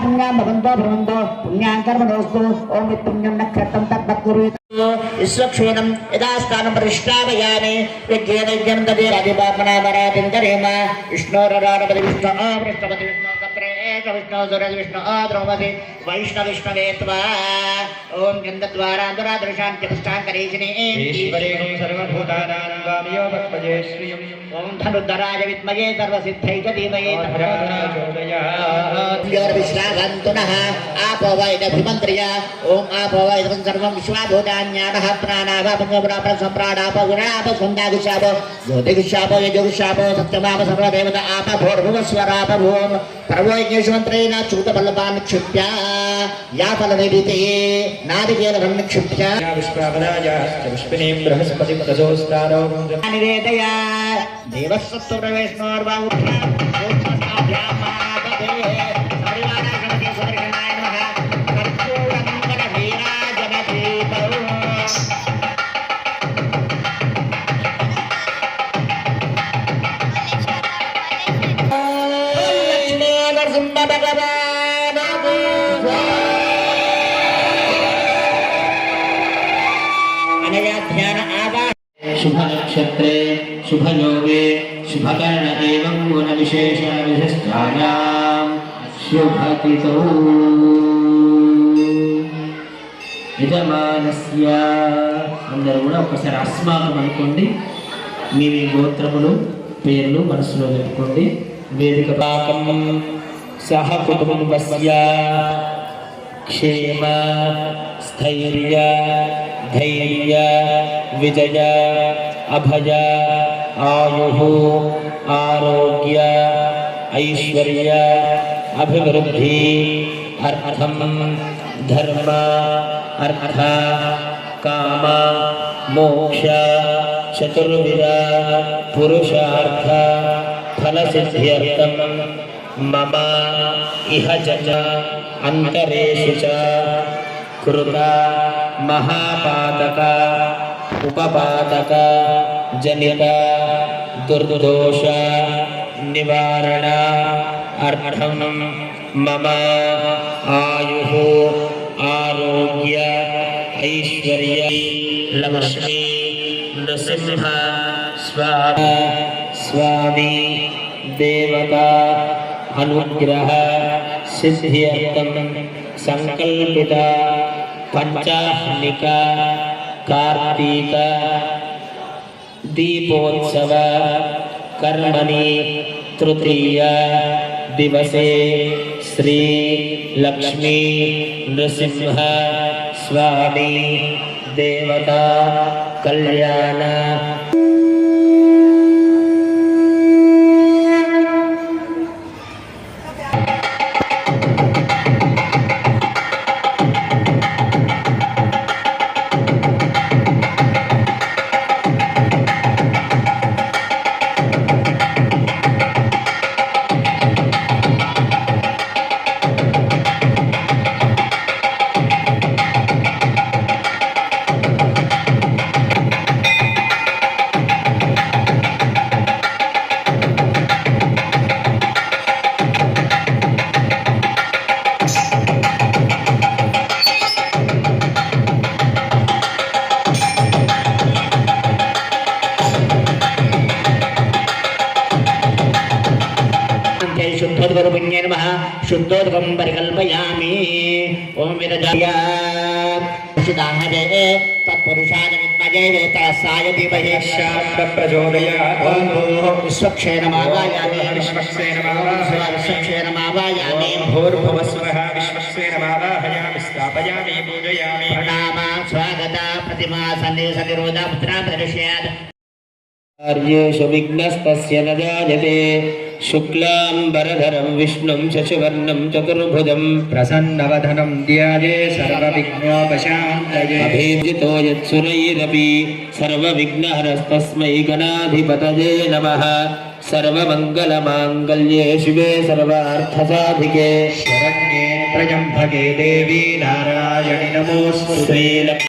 పుణ్యాత్మంగా భవంతో భ్రమంతో పుణ్యాంకర్మణోస్తు ఓం పుణ్యం నక్షత్రం తద్వత్కురు విశ్వక్షూణం యథాస్థానం ప్రతిష్టాపయామి యజ్ఞేన యజ్ఞం తదేరధిపాత్మనా వరాతిందరేమ విష్ణోరారపతి విష్ణు ఓ పృష్ణపతి విష్ణు కత్రే ఏక విష్ణు సురజ విష్ణు ఓ ద్రౌపది వైష్ణవిష్ణవేత్వా ओम धनुराज विद्महे सर्वसिद्धै च धीमहे योर्विश्रागन्तु नः आपोवैदभिमन्त्र्य ॐ आपोवैदं सर्वं विश्वाभूतान्यानः प्राणावापङ्गप्राणसम्प्राणापगुणापसन्दागुशाप ज्योतिगुशाप यजुगुशाप सत्यमाप सर्वदेवत आपभोर्भुवस्वराप भूम् प्रभो यज्ञेश्वन्त्रेण चूतबलपान् क्षिप्या। या फलनिभिते नादिकेलभं निक्षिप्य विश्वापदायाश्च पुष्पिनीं बृहस्पति प्रसोस्तारो निवेदय भगवान अनया ध्यान आवा शुभ नक्षत्रे शुभ योगे शुभकर्ण एवं गुणविशेष विशिष्टायां शुभतिथौ యజమానస్య అందరూ కూడా ఒకసారి అస్మాకం అనుకోండి మీ మీ గోత్రములు పేర్లు మనసులో పెట్టుకోండి వేదిక పాకం సహ కుటుంబస్య క్షేమ ధైర్య ధైర్య విజయ అభయ ఆయు ఆరోగ్య ఐశ్వర్య అభివృద్ధి అర్థం ధర్మ అర్థ కామ మోక్ష చతుర్విధ పురుషార్థ ఫలసిద్ధ్యర్థం మమ ఇహ చ అంతరేషు చ कृता महापातक, उपपातक, जनित, दुर्दोष, निवारण अर्थम मम, आयु, आरोग्य, ऐश्वर्य, लक्ष्मी, नृसिंह स्वा स्वामी, देवता, अनुग्रह सिद्ध्यर्थम संकल्पिता पञ्चाह्निका कार्तिक दीपोत्सव कर्मणि तृतीय दिवसे श्री लक्ष्मी नृसिंह स्वामी देवता कल्याण शुद्धोदकरुपुण्ये नमः शुद्धोदकं परिकल्पयामि। ॐ विरजाय। सुदाहरे तत्पुरुषाय विद्महे वेतसाय धीमहि प्रचोदयात् विश्वक्षेणमावायामि। विश्वक्षेणमावायामि। भूर्भुवस्वः विश्वक्सेनमावाहयामि स्थापयामि पूजयामि प्रणाम स्वागत प्रतिमा सन्धि सन्निरोध मुद्रा प्रदर्शयात्। कार्येषु विघ्नस्तस्य न जायते। शुक्लाम्बरधरं विष्णुं शशिवर्णं चतुर्भुजं प्रसन्नवधनं ध्याये सर्वविघ्नोपशान्तये अभिजितो यत्सुरैरपि सर्वविघ्नहरस्तस्मै गणाधिपतये नमः सर्वमङ्गलमाङ्गल्ये शिवे सर्वार्थसाधिके शरण्ये त्र्यम्बके देवी नारायणि नमोऽस्तु श्रीलक्ष्मी